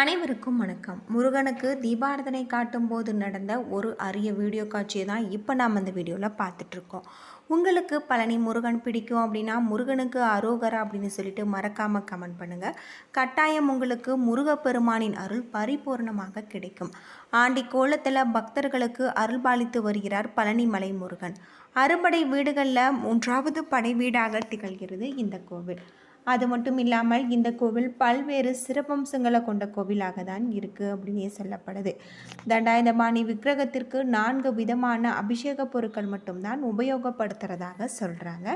அனைவருக்கும் வணக்கம். முருகனுக்கு தீபாரதனை காட்டும் போது நடந்த ஒரு அரிய வீடியோ காட்சியை தான் இப்போ நாம் அந்த வீடியோவில் பார்த்துட்ருக்கோம் உங்களுக்கு பழனி முருகன் பிடிக்கும் அப்படின்னா முருகனுக்கு அரோகரா அப்படின்னு சொல்லிட்டு மறக்காமல் கமெண்ட் பண்ணுங்கள் கட்டாயம் உங்களுக்கு முருகப்பெருமானின் அருள் பரிபூர்ணமாக கிடைக்கும். ஆண்டி கோலத்தில் பக்தர்களுக்கு அருள் பாலித்து வருகிறார் பழனிமலை முருகன். அறுபடை வீடுகளில் மூன்றாவது படை வீடாக திகழ்கிறது இந்த கோவில். அது மட்டும் இல்லாமல் இந்த கோவில் பல்வேறு சிறப்பம்சங்களை கொண்ட கோவிலாக தான் இருக்குது அப்படின்னே சொல்லப்படுது. தண்டாயுதபாணி விக்கிரகத்திற்கு நான்கு விதமான அபிஷேக பொருட்கள் மட்டும்தான் உபயோகப்படுத்துகிறதாக சொல்கிறாங்க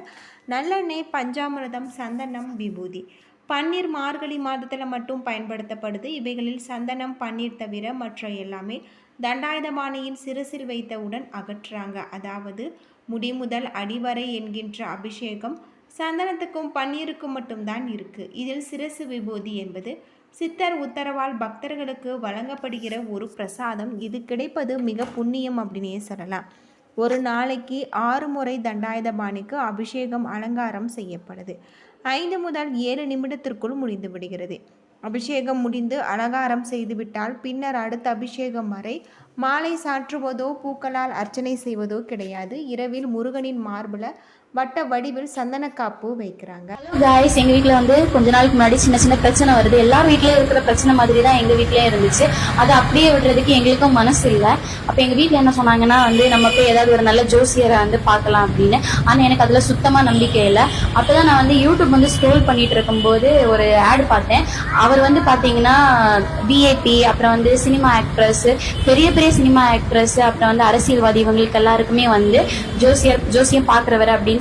நல்லெண்ணெய் பஞ்சாமிரதம் சந்தனம் விபூதி. பன்னீர் மார்கழி மாதத்தில் மட்டும் பயன்படுத்தப்படுது. இவைகளில் சந்தனம் பன்னீர் தவிர மற்ற எல்லாமே தண்டாயுதபாணியின் சிறுசில் வைத்தவுடன் அகற்றுறாங்க அதாவது முடி முதல் அடிவரை என்கின்ற அபிஷேகம் சந்தனத்துக்கும் பன்னீருக்கும் மட்டும்தான் இருக்கு. இதில் சிரசு விபூதி என்பது சித்தர் உத்தரவால் பக்தர்களுக்கு வழங்கப்படுகிற ஒரு பிரசாதம். இது கிடைப்பது மிக புண்ணியம் அப்படின்னே சொல்லலாம். ஒரு நாளைக்கு ஆறு முறை தண்டாயுதபாணிக்கு அபிஷேகம் அலங்காரம் செய்யப்படுது. ஐந்து முதல் ஏழு நிமிடத்திற்குள் முடிந்து விடுகிறது. அபிஷேகம் முடிந்து அலங்காரம் செய்துவிட்டால் பின்னர் அடுத்த அபிஷேகம் வரை மாலை சாற்றுவதோ பூக்களால் அர்ச்சனை செய்வதோ கிடையாது. இரவில் முருகனின் மார்பில் வட்ட வடிவில் சந்தனக்காப்பு வைக்கிறாங்க. ஹலோ காய்ஸ் எங்க வீட்டில் வந்து கொஞ்ச நாளுக்கு முன்னாடி சின்ன சின்ன பிரச்சனை வருது. எல்லா வீட்லயும் இருக்கிற பிரச்சனை மாதிரி தான் எங்க வீட்லயும் இருந்துச்சு. அதை அப்படியே விடுறதுக்கு எங்களுக்கும் மனசு இல்லை. அப்ப எங்க வீட்டில் என்ன சொன்னாங்கன்னா வந்து நம்ம போய் ஏதாவது ஒரு நல்ல ஜோசியரை வந்து பார்க்கலாம் அப்படின்னு. ஆனா எனக்கு அதுல சுத்தமா நம்பிக்கை இல்ல. அப்பதான் நான் வந்து யூடியூப் வந்து ஸ்க்ரோல் பண்ணிட்டு இருக்கும்போது ஒரு ஆட் பார்த்தேன். அவர் வந்து பாத்தீங்கன்னா பிஏபி அப்புறம் வந்து சினிமா ஆக்ட்ரஸ் பெரிய பெரிய சினிமா ஆக்ட்ரஸ் அப்புறம் வந்து அரசியல்வாதி இவங்களுக்கு எல்லாருக்குமே வந்து ஜோசியர் ஜோசியம் பாக்குறவர் அப்படின்னு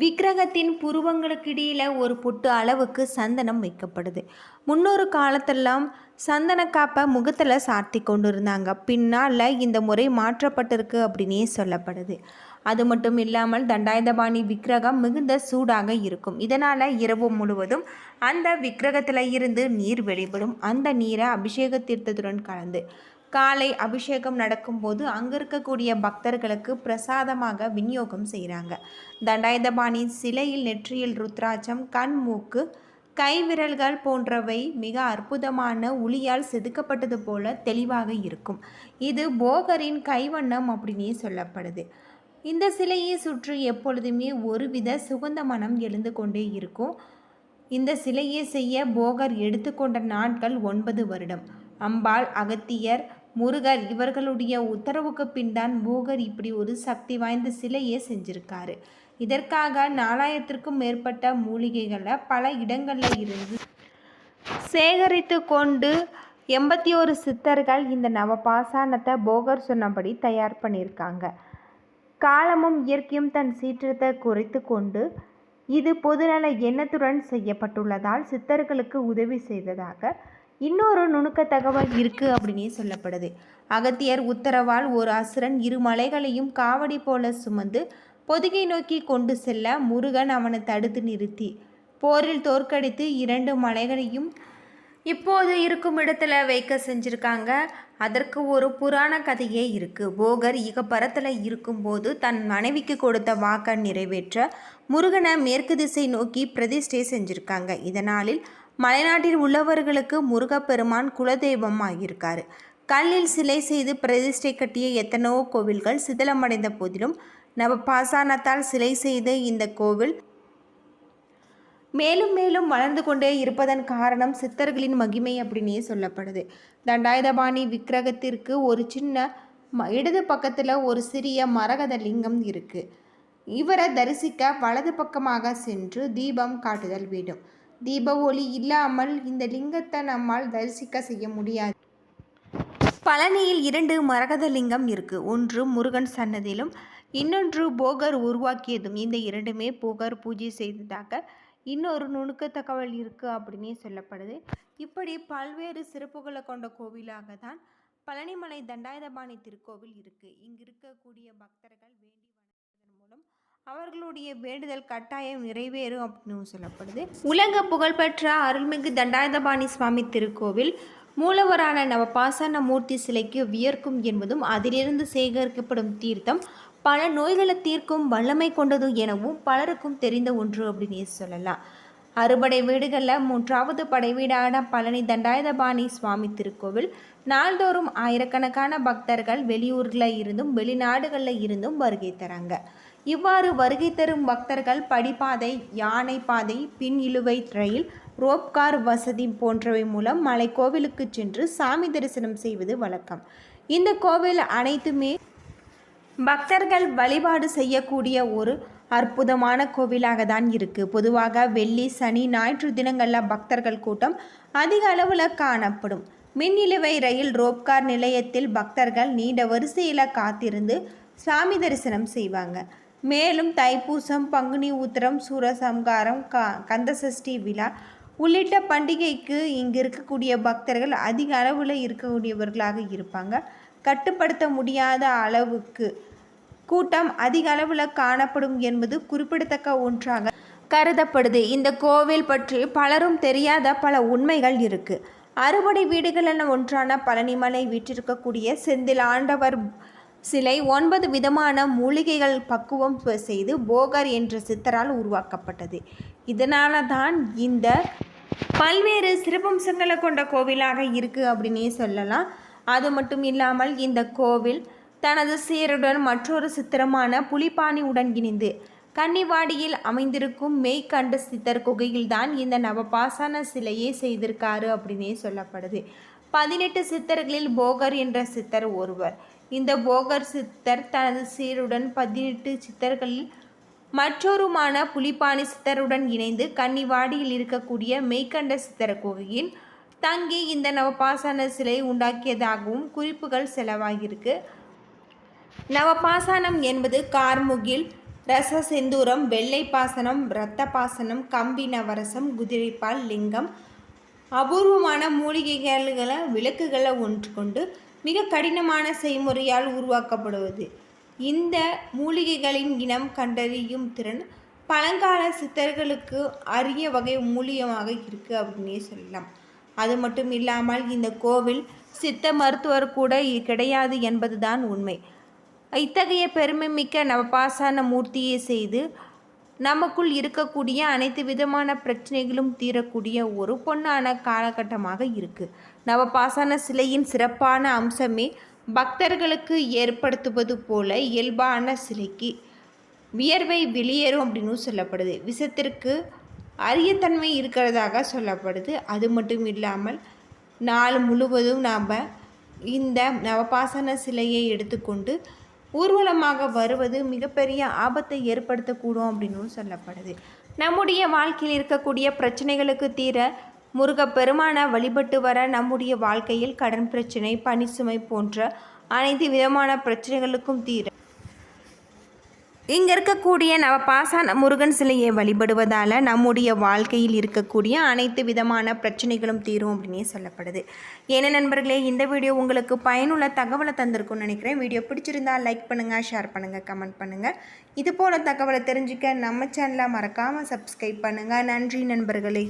விக்கிரகத்தின் புருவங்களுக்கிடையில் ஒரு பொட்டு அளவுக்கு சந்தனம் வைக்கப்படுது. முன்னொரு காலத்தெல்லாம் சந்தன காப்பை முகத்தில் சாத்தி கொண்டு இருந்தாங்க பின்னால் இந்த முறை மாற்றப்பட்டிருக்கு அப்படின்னே சொல்லப்படுது. அது மட்டும் இல்லாமல் தண்டாயுதபாணி விக்கிரகம் மிகுந்த சூடாக இருக்கும். இதனால் இரவு முழுவதும் அந்த விக்கிரகத்தில் இருந்து நீர் வெளிப்படும். அந்த நீரை அபிஷேக தீர்த்தத்துடன் கலந்து காலை அபிஷேகம் நடக்கும்போது அங்கே இருக்கக்கூடிய பக்தர்களுக்கு பிரசாதமாக விநியோகம் செய்கிறாங்க தண்டாயுதபாணி சிலையில் நெற்றியில் ருத்ராட்சம் கண் மூக்கு கைவிரல்கள் போன்றவை மிக அற்புதமான உளியால் செதுக்கப்பட்டது போல தெளிவாக இருக்கும். இது போகரின் கைவண்ணம் அப்படின்னே சொல்லப்படுது. இந்த சிலையை சுற்றி எப்பொழுதுமே ஒருவித சுகந்த மனம் எழுந்து கொண்டே இருக்கும். இந்த சிலையை செய்ய போகர் எடுத்துக்கொண்ட நாட்கள் ஒன்பது வருடம். அம்பாள் அகத்தியர் முருகர் இவர்களுடைய உத்தரவுக்கு பின் தான் போகர் இப்படி ஒரு சக்தி வாய்ந்த சிலையை செஞ்சிருக்காரு. இதற்காக நாலாயிரத்திற்கும் மேற்பட்ட மூலிகைகளை பல இடங்களில் இருந்து சேகரித்து கொண்டு எண்பத்தி ஒரு சித்தர்கள் இந்த நவபாசானத்தை போகர் சொன்னபடி தயார் பண்ணியிருக்காங்க. காலமும் இயற்கையும் தன் சீற்றத்தை குறைத்து கொண்டு இது பொதுநல எண்ணத்துடன் செய்யப்பட்டுள்ளதால் சித்தர்களுக்கு உதவி செய்ததாக இன்னொரு நுணுக்க தகவல் இருக்கு அப்படின்னே சொல்லப்படுது. அகத்தியர் உத்தரவால் ஒரு அசுரன் இரு மலைகளையும் காவடி போல சுமந்து பொதுகை நோக்கி கொண்டு செல்ல முருகன் அவனை தடுத்து நிறுத்தி. போரில் தோற்கடித்து இரண்டு மலைகளையும் இப்போது இருக்கும் இடத்துல வைக்க செஞ்சுருக்காங்க. அதற்கு ஒரு புராண கதையே இருக்குது போகர் இகப்பரத்தில் இருக்கும்போது தன் மனைவிக்கு கொடுத்த வாக்க நிறைவேற்ற முருகனை மேற்கு திசை நோக்கி பிரதிஷ்டை செஞ்சுருக்காங்க. இதனாலில் மலைநாட்டில் உள்ளவர்களுக்கு முருகப்பெருமான் குலதெய்வம் ஆகியிருக்கார் கல்லில் சிலை செய்து பிரதிஷ்டை கட்டிய எத்தனையோ கோவில்கள் சிதிலமடைந்த போதிலும் நவ பாசானத்தால் சிலை செய்த இந்த கோவில் மேலும் மேலும் வளர்ந்து கொண்டே இருப்பதன் காரணம் சித்தர்களின் மகிமை அப்படின்னே சொல்லப்படுது. தண்டாயுதபாணி விக்கிரகத்திற்கு ஒரு சின்ன ம- இடது பக்கத்தில் ஒரு சிறிய மரகத லிங்கம் இருக்குது இவரை தரிசிக்க வலது பக்கமாக சென்று தீபம் காட்டுதல் வேண்டும். தீப ஒளி இல்லாமல் இந்த லிங்கத்தை நம்மால் தரிசிக்க செய்ய முடியாது. பழனியில் இரண்டு மரகத லிங்கம் இருக்கு. ஒன்று முருகன் சன்னதியிலும் இன்னொன்று போகர் உருவாக்கியதும். இந்த இரண்டுமே போகர் பூஜை செய்ததாக இன்னொரு நுணுக்க தகவல் இருக்குது அப்படின்னே சொல்லப்படுது. இப்படி பல்வேறு சிறப்புகளை கொண்ட கோவிலாக தான் பழனிமலை தண்டாயுதபாணி திருக்கோவில் இருக்குது இங்கு இருக்கக்கூடிய பக்தர்கள் வேண்டி அவர்களுடைய வேண்டுதல் கட்டாயம் நிறைவேறும் அப்படின்னு சொல்லப்படுது. உலக புகழ்பெற்ற அருள்மிகு தண்டாயுதபாணி சுவாமி திருக்கோவில் மூலவரான நவபாசன மூர்த்தி சிலைக்கு வியர்க்கும் என்பதும் அதிலிருந்து சேகரிக்கப்படும் தீர்த்தம் பல நோய்களை தீர்க்கும் வல்லமை கொண்டது எனவும் பலருக்கும் தெரிந்த ஒன்று அப்படின்னு சொல்லலாம். அறுபடை வீடுகளில் மூன்றாவது படை வீடான பழனி தண்டாயுதபாணி சுவாமி திருக்கோவில் நாள்தோறும் ஆயிரக்கணக்கான பக்தர்கள் வெளியூரில் இருந்தும் வெளிநாடுகளில் இருந்தும் வருகை தராங்க. இவ்வாறு வருகை தரும் பக்தர்கள் படிப்பாதை யானை பாதை பின் இழுவை ரயில் ரோப்கார் வசதி போன்றவை மூலம் மலை கோவிலுக்கு சென்று சாமி தரிசனம் செய்வது வழக்கம். இந்த கோவில் அனைத்துமே பக்தர்கள் வழிபாடு செய்யக்கூடிய ஒரு அற்புதமான கோவிலாக தான் இருக்குது பொதுவாக வெள்ளி சனி ஞாயிற்று தினங்களில் பக்தர்கள் கூட்டம் அதிக அளவில் காணப்படும். மின் இழுவை ரயில் ரோப்கார் நிலையத்தில் பக்தர்கள் நீண்ட வரிசையில் காத்திருந்து சாமி தரிசனம் செய்வாங்க. மேலும் தைப்பூசம் பங்குனி உத்திரம் சூரசம்காரம் க கந்தசஷ்டி விழா உள்ளிட்ட பண்டிகைக்கு இங்கு இருக்கக்கூடிய பக்தர்கள் அதிக அளவில் இருக்கக்கூடியவர்களாக இருப்பாங்க. கட்டுப்படுத்த முடியாத அளவுக்கு கூட்டம் அதிக அளவில் காணப்படும் என்பது குறிப்பிடத்தக்க ஒன்றாக கருதப்படுது. இந்த கோவில் பற்றி பலரும் தெரியாத பல உண்மைகள் இருக்குது அறுபடை வீடுகளில் ஒன்றான பழனிமலை வீற்றிருக்கக்கூடிய செந்தில் ஆண்டவர் சிலை ஒன்பது விதமான மூலிகைகள் பக்குவம் செய்து போகர் என்ற சித்தரால் உருவாக்கப்பட்டது. இதனால தான் இந்த பல்வேறு சிறப்பம்சங்களை கொண்ட கோவிலாக இருக்குது அப்படின்னே சொல்லலாம். அது மட்டும் இல்லாமல் இந்த கோவில் தனது சீருடன் மற்றொரு சித்திரமான புலிப்பாணி உடன் இணைந்து கன்னிவாடியில் அமைந்திருக்கும் மெய்கண்ட சித்தர் குகையில்தான் இந்த நவபாசன சிலையை செய்திருக்காரு அப்படின்னே சொல்லப்படுது. பதினெட்டு சித்தர்களில் போகர் என்ற சித்தர் ஒருவர். இந்த போகர் சித்தர் தனது சீருடன் பதினெட்டு சித்தர்களில் மற்றொருமான புலிப்பாணி சித்தருடன் இணைந்து கன்னிவாடியில் இருக்கக்கூடிய மெய்கண்ட சித்தர் குகையில் தங்கி இந்த நவபாசன சிலை உண்டாக்கியதாகவும் குறிப்புகள் செலவாகியிருக்கு. நவபாசனம் என்பது கார்முகில் ரச செந்தூரம் வெள்ளை பாசனம் இரத்த பாசனம் கம்பி நவரசம் குதிரைப்பால் லிங்கம் அபூர்வமான மூலிகைகளை விளக்குகளை ஒன்று கொண்டு மிக கடினமான செய்முறையால் உருவாக்கப்படுவது. இந்த மூலிகைகளின் இனம் கண்டறியும் திறன் பழங்கால சித்தர்களுக்கு அரிய வகை மூலியமாக இருக்குது அப்படின்னே சொல்லலாம். அது மட்டும் இல்லாமல் இந்த கோவில் சித்த மருத்துவர் கூட கிடையாது என்பதுதான் உண்மை. இத்தகைய பெருமை மிக்க நவபாசான மூர்த்தியை செய்து நமக்குள் இருக்கக்கூடிய அனைத்து விதமான பிரச்சனைகளும் தீரக்கூடிய ஒரு பொண்ணான காலகட்டமாக இருக்குது நவபாசான சிலையின் சிறப்பான அம்சமே பக்தர்களுக்கு ஏற்படுத்துவது போல இயல்பான சிலைக்கு வியர்வை வெளியேறும் அப்படின்னு சொல்லப்படுது. விஷத்திற்கு அரியத்தன்மை இருக்கிறதாக சொல்லப்படுது. அது மட்டும் இல்லாமல் நாள் முழுவதும் நாம் இந்த நவபாசன சிலையை எடுத்துக்கொண்டு ஊர்வலமாக வருவது மிகப்பெரிய ஆபத்தை ஏற்படுத்தக்கூடும் அப்படின்னு சொல்லப்படுது. நம்முடைய வாழ்க்கையில் இருக்கக்கூடிய பிரச்சனைகளுக்கு தீர முருகப்பெருமானை வழிபட்டு வர நம்முடைய வாழ்க்கையில் கடன் பிரச்சனை பனிசுமை போன்ற அனைத்து விதமான பிரச்சனைகளுக்கும் தீர இங்கே இருக்கக்கூடிய நவபாசான முருகன் சிலையை வழிபடுவதால் நம்முடைய வாழ்க்கையில் இருக்கக்கூடிய அனைத்து விதமான பிரச்சனைகளும் தீரும் அப்படின்னே சொல்லப்படுது. ஏன்னா நண்பர்களே இந்த வீடியோ உங்களுக்கு பயனுள்ள தகவலை தந்திருக்கும்னு நினைக்கிறேன். வீடியோ பிடிச்சிருந்தா லைக் பண்ணுங்கள் ஷேர் பண்ணுங்கள் கமெண்ட் பண்ணுங்கள் இது போல் தகவலை தெரிஞ்சுக்க நம்ம சேனலை மறக்காமல் சப்ஸ்கிரைப் பண்ணுங்கள் நன்றி நண்பர்களே.